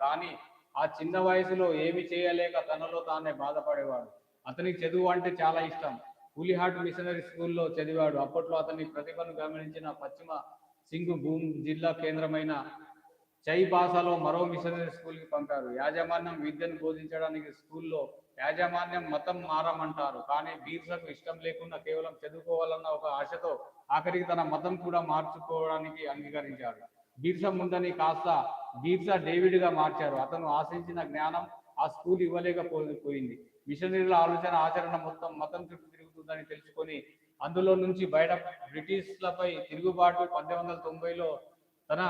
కానీ ఆ చిన్న వయసులో ఏమి చేయలేక తనలో తానే బాధపడేవాడు. అతనికి చదువు అంటే చాలా ఇష్టం. పులిహాట్ మిషనరీ స్కూల్లో చదివాడు. అప్పట్లో అతని ప్రతిభను గమనించిన పశ్చిమ సింగ్ భూమ్ జిల్లా కేంద్రమైన చై భాషలో మరో మిషనరీ స్కూల్కి పంపారు. యాజమాన్యం విద్యను బోధించడానికి స్కూల్లో యాజమాన్యం మతం మారమంటారు. కానీ బీర్సకు ఇష్టం లేకుండా కేవలం చదువుకోవాలన్న ఒక ఆశతో ఆఖరికి తన మతం కూడా మార్చుకోవడానికి అంగీకరించాడు. బీర్సా ముందని కాస్త బీర్సా డేవిడ్గా మార్చారు. అతను ఆశించిన జ్ఞానం ఆ స్కూల్ ఇవ్వలేకపోయింది మిషనరీల ఆలోచన ఆచరణ మొత్తం మతం చుట్టూ తిరుగుతుందని తెలుసుకొని అందులో నుంచి బయట బ్రిటిష్లపై తిరుగుబాటు పద్దెనిమిది వందల తొంభైలో తన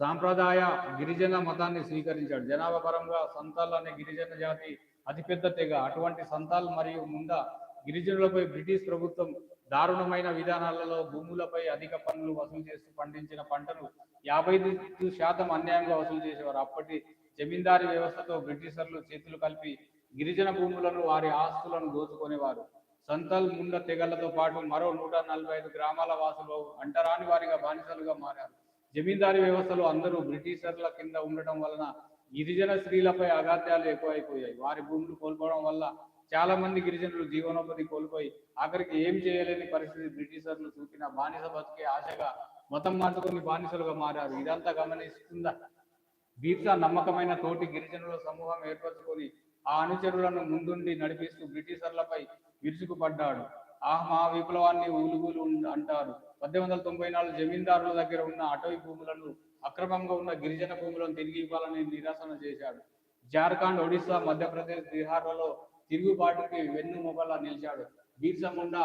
సాంప్రదాయ గిరిజన మతాన్ని స్వీకరించాడు. జనాభా పరంగా సంతాల్ అనే గిరిజన జాతి అతిపెద్ద తెగ. అటువంటి సంతాల్ మరియు ముందా గిరిజనులపై బ్రిటిష్ ప్రభుత్వం దారుణమైన విధానాలలో భూములపై అధిక పన్నులు వసూలు చేస్తూ పండించిన పంటను యాభై ఐదు శాతం అన్యాయంగా వసూలు చేసేవారు. అప్పటి జమీందారీ వ్యవస్థతో బ్రిటిషర్లు చేతులు కలిపి గిరిజన భూములను వారి ఆస్తులను దోచుకునేవారు. సంతల్ ముండ తెగలతో పాటు మరో నూట నలభై ఐదు గ్రామాల వాసులు అంటరాని వారిగా బానిసలుగా మారారు. జమీందారీ వ్యవస్థలో అందరూ బ్రిటిషర్ల కింద ఉండటం వలన గిరిజన స్త్రీలపై అగాత్యాలు ఎక్కువైపోయాయి. వారి భూములు కోల్పోవడం వల్ల చాలా మంది గిరిజనులు జీవనోపాధి కోల్పోయి ఆఖరికి ఏం చేయలేని పరిస్థితి బ్రిటిషర్లు చూపిన బానిస బతికే ఆశగా మతం మార్చుకొని బానిసలుగా మారారు. ఇదంతా గమనిస్తుందా? బీర్సా నమ్మకమైన తోటి గిరిజనుల సమూహం ఏర్పరచుకొని ఆ అనుచరులను ముందుండి నడిపిస్తూ బ్రిటిషర్లపై విరుచుకుపడ్డాడు. ఆ మా విప్లవాన్ని ఊలుగులు అంటారు. పద్దెనిమిది వందల తొంభై నాలుగు జమీందారుల దగ్గర ఉన్న అటవీ భూములను అక్రమంగా ఉన్న గిరిజన భూములను తిరిగి ఇవ్వాలని నిరసన చేశాడు. జార్ఖండ్ ఒడిశా మధ్యప్రదేశ్ బీహార్లలో తిరుగుబాటుకి వెన్నుముకలా నిలిచాడు. బీర్సముండా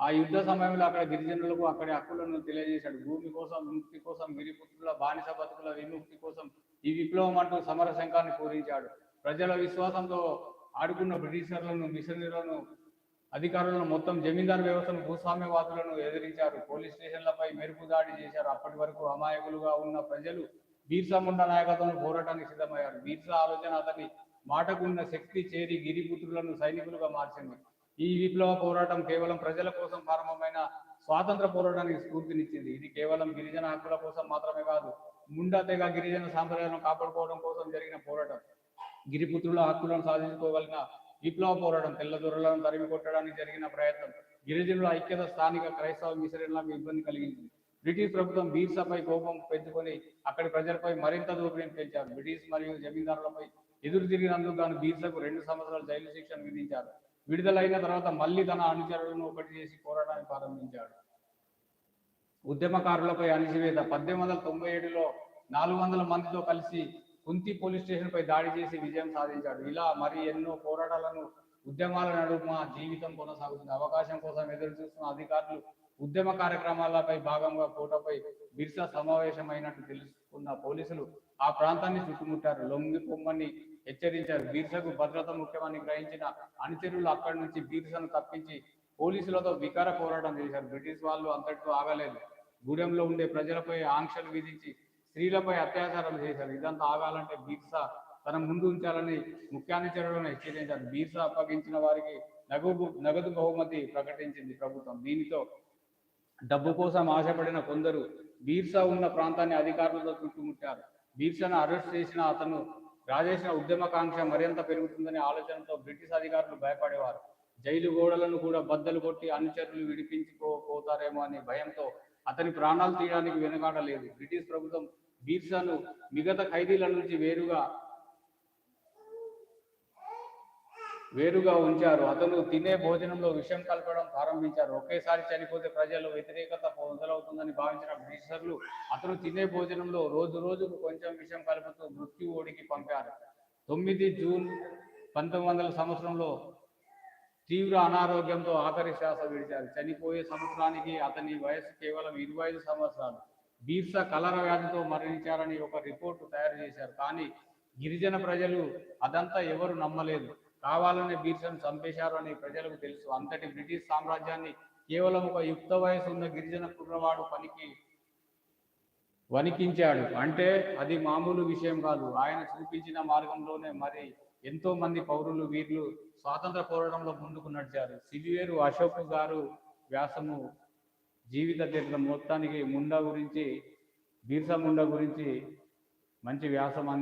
ఆ యుద్ధ సమయంలో అక్కడ గిరిజనులకు అక్కడి హక్కులను తెలియజేశాడు. భూమి కోసం విముక్తి కోసం గిరిపుత్రుల బానిస బతుకుల విముక్తి కోసం ఈ విప్లవం అంటూ సమర శంఖాన్ని పూరించాడు ప్రజల విశ్వాసంతో ఆడుకున్న బ్రిటిషర్లను మిషనరీలను అధికారులను మొత్తం జమీందారు వ్యవస్థను భూస్వామ్యవాదులను ఎదిరించారు. పోలీస్ స్టేషన్లపై మెరుపు దాడి చేశారు. అప్పటి వరకు అమాయకులుగా ఉన్న ప్రజలు బీర్సా ముండా నాయకత్వం పోరాటానికి సిద్ధమయ్యారు. బీర్సా ఆలోచన అతని మాటకున్న శక్తి చేరి గిరిపుత్రులను సైనికులుగా మార్చింది. ఈ విప్లవ పోరాటం కేవలం ప్రజల కోసం ప్రారంభమైన స్వాతంత్ర పోరాటానికి స్ఫూర్తినిచ్చింది. ఇది కేవలం గిరిజన హక్కుల కోసం మాత్రమే కాదు ముండా తెగ గిరిజన సాంప్రదాయాలను కాపాడుకోవడం కోసం జరిగిన పోరాటం. గిరిపుత్రుల హక్కులను సాధించుకోగలిగిన విప్లవ పోరాటం తెల్లదొరలను తరిమి కొట్టడానికి జరిగిన ప్రయత్నం గిరిజనుల ఐక్యత స్థానిక క్రైస్తవ మిషనరీలకు ఇబ్బంది కలిగించింది. బ్రిటిష్ ప్రభుత్వం బీర్సాపై కోపం పెంచుకొని అక్కడి ప్రజలపై మరింత దోపిడీని పెంచారు. బ్రిటిష్ మరియు జమీందారులపై ఎదురు తిరిగినందుకు గాను బీర్సకు రెండు సంవత్సరాల జైలు శిక్షను విధించారు విడుదలైన తర్వాత మళ్ళీ తన అనుచరులను ఒకటి చేసి పోరాటాన్ని ప్రారంభించాడు. ఉద్యమకారులపై అణిచివేత పద్దెనిమిది వందల తొంభై ఏడులో నాలుగు వందల మందితో కలిసి కుంతి పోలీస్ స్టేషన్ పై దాడి చేసి విజయం సాధించాడు. ఇలా మరి ఎన్నో పోరాటాలను ఉద్యమాల నడుమ జీవితం కొనసాగుతుంది. అవకాశం కోసం ఎదురు చూస్తున్న అధికారులు ఉద్యమ కార్యక్రమాలపై భాగంగా కోటపై బిర్సా సమావేశమైనట్టు తెలుసుకున్న పోలీసులు ఆ ప్రాంతాన్ని చుట్టుముట్టారు లొంగి పొమ్మని హెచ్చరించారు. బీర్సకు భద్రత ముఖ్యమని గ్రహించిన అనుచరులు అక్కడి నుంచి బీర్సను తప్పించి పోలీసులతో వికార పోరాటం చేశారు. బ్రిటిష్ వాళ్ళు అంతటితో ఆగలేదు. గూడెంలో ఉండే ప్రజలపై ఆంక్షలు విధించి స్త్రీలపై అత్యాచారం చేశారు. ఇదంతా ఆగాలంటే బీర్సా తన ముందు ఉంచాలని ముఖ్యానుచరులను హెచ్చరించారు. బీర్సా అప్పగించిన వారికి నగదు నగదు బహుమతి ప్రకటించింది ప్రభుత్వం. దీనితో డబ్బు కోసం ఆశపడిన కొందరు బీర్సా ఉన్న ప్రాంతాన్ని అధికారులతో చుట్టుముట్టారు. బీర్సాను అరెస్ట్ చేసిన అతను రాజేసిన ఉద్యమకాంక్ష మరింత పెరుగుతుందనే ఆలోచనతో బ్రిటిష్ అధికారులు భయపడేవారు. జైలు గోడలను కూడా బద్దలు కొట్టి అనుచరులు విడిపించుకోపోతారేమో అనే భయంతో అతని ప్రాణాలు తీయడానికి వెనుకాడలేదు. బ్రిటిష్ ప్రభుత్వం బీర్సాను మిగతా ఖైదీల నుంచి వేరుగా వేరుగా ఉంచారు. అతను తినే భోజనంలో విషం కలపడం ప్రారంభించారు. ఒకేసారి చనిపోతే ప్రజలు వ్యతిరేకత మొదలవుతుందని భావించిన బ్రిటిషర్లు అతను తినే భోజనంలో రోజు రోజుకు కొంచెం విషం కలుపుతూ మృత్యు ఓడికి పంపారు. తొమ్మిది జూన్ పంతొమ్మిది వందల సంవత్సరంలో తీవ్ర అనారోగ్యంతో ఆఖరి శ్వాస విడిచారు. చనిపోయే సంవత్సరానికి అతని వయసు కేవలం ఇరవై ఐదు సంవత్సరాలు. బీర్సా కలర వ్యాధితో మరణించారని ఒక రిపోర్టు తయారు చేశారు. కానీ గిరిజన ప్రజలు అదంతా ఎవరు నమ్మలేదు. కావాలనే బీర్సను చంపేశారు అని ప్రజలకు తెలుసు. అంతటి బ్రిటిష్ సామ్రాజ్యాన్ని కేవలం ఒక యుక్త వయసు ఉన్న గిరిజన కుర్రవాడు పనికి వణికించాడు. అంటే అది మామూలు విషయం కాదు. ఆయన చూపించిన మార్గంలోనే మరి ఎంతో మంది పౌరులు వీర్లు స్వాతంత్ర పోరాటంలో ముందుకు నడిచారు. సిలివేరు అశోక్ గారు వ్యాసము జీవిత చరిత్ర మొత్తానికి ముండా గురించి బీర్సా ముండా గురించి మంచి వ్యాసం అంది.